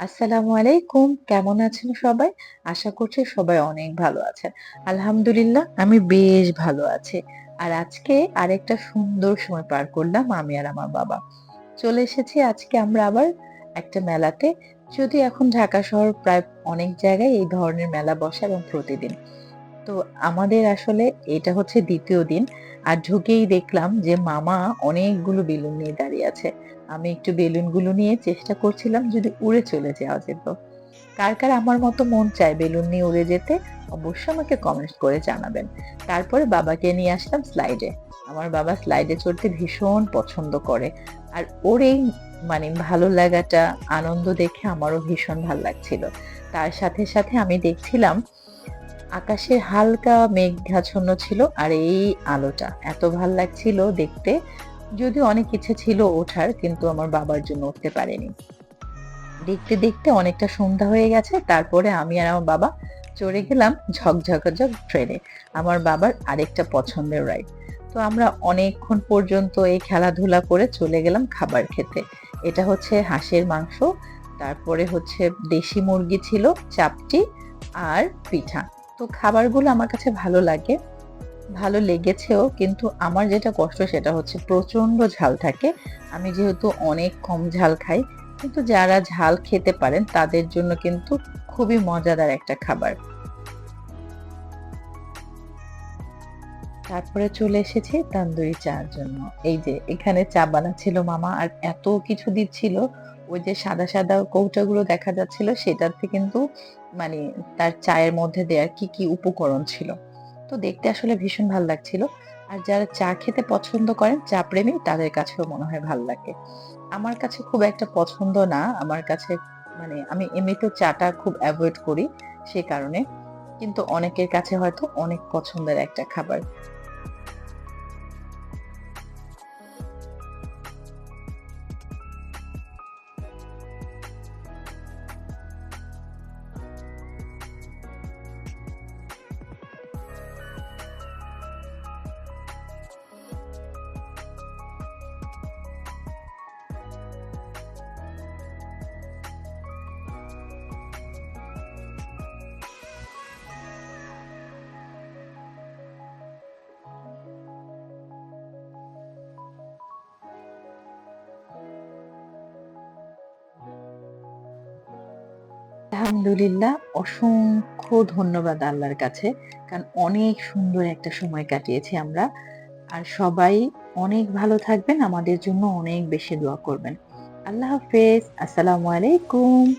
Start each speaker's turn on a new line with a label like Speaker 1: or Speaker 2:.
Speaker 1: আসসালামু আলাইকুম। কেমন আছেন সবাই? আশা করছি সবাই অনেক ভালো আছেন। আলহামদুলিল্লাহ, আমি বেশ ভালো আছি। আর আজকে আরেকটা সুন্দর সময় পার করলাম আমি আর আমার বাবা। চলে এসেছি আজকে আমরা আবার একটা মেলাতে। যদি এখন ঢাকা শহর প্রায় অনেক জায়গায় এই ধরনের মেলা বসে এবং প্রতিদিন। তো আমাদের আসলে এটা হচ্ছে দ্বিতীয় দিন। আর ঢুকেই দেখলাম যে মামা অনেকগুলো বেলুন নিয়ে দাঁড়িয়ে আছে। আমি একটু বেলুনগুলো নিয়ে চেষ্টা করছিলাম যদি উড়ে চলে যাওয়া যেত। কার কার আমার মতো মন চায় বেলুন নিয়ে উড়ে যেতে, অবশ্যই আমাকে কমেন্ট করে জানাবেন। তারপরে বাবাকে নিয়ে আসলাম স্লাইডে আমার বাবা স্লাইডে চড়তে ভীষণ পছন্দ করে। আর ওর এই মানে ভালো লাগাটা, আনন্দ দেখে আমারও ভীষণ ভালো লাগছিল। তার সাথে সাথে আমি দেখছিলাম আকাশে হালকা মেঘাচ্ছন্ন ছিল আর এই আলোটা এত ভালো লাগছিল দেখতে। যদিও অনেক ইচ্ছে ছিল ওঠার, কিন্তু আমার বাবার জন্য উঠতে পারেনি। দেখতে দেখতে অনেকটা সন্ধ্যা হয়ে গেছে, তারপরে আমি আর আমার বাবা চড়ে গেলাম ঝকঝকাঝক ট্রেনে। আমার বাবার আরেকটা পছন্দের রাইড তো আমরা অনেকক্ষণ পর্যন্ত এই খেলাধুলা করে চলে গেলাম খাবার খেতে। এটা হচ্ছে হাঁসের মাংস, তারপরে হচ্ছে দেশি মুরগি ছিল, চাপটি আর পিঠা। তো খাবারগুলো আমার কাছে ভালো লাগে, ভালো লেগেছেও, কিন্তু আমার যেটা কষ্ট সেটা হচ্ছে প্রচণ্ড ঝাল থাকে। আমি যেহেতু অনেক কম ঝাল খাই, কিন্তু যারা ঝাল খেতে পারেন তাদের জন্য কিন্তু খুবই মজাদার একটা খাবার। তারপরে চলে এসেছি তান্দুরি চার জন্য। এই যে এখানে চা বানাচ্ছিল মামা আর এত কিছু দিচ্ছিল ওই যে সাদা সাদা কৌটাগুলো দেখা যাচ্ছিল, সেটাতে কিন্তু মানে তার চায়ের মধ্যে দেওয়ার কি কি উপকরণ ছিল। তো দেখতে আসলে ভীষণ ভালো লাগছিল। আর যারা চা খেতে পছন্দ করেন, চা প্রেমী, তাদের কাছেও মনে হয় ভালো লাগে। আমার কাছে খুব একটা পছন্দ না। আমার কাছে মানে আমি এমনিতেও চাটা খুব অ্যাভয়েড করি সে কারণে। কিন্তু অনেকের কাছে হয়তো অনেক পছন্দের একটা খাবার। আলহামদুলিল্লাহ, অসংখ্য ধন্যবাদ আল্লাহর কাছে। কারণ অনেক সুন্দর একটা সময় কাটিয়েছি আমরা। আর সবাই অনেক ভালো থাকবেন, আমাদের জন্য অনেক বেশি দোয়া করবেন। আল্লাহ হাফেজ, আসসালামু আলাইকুম।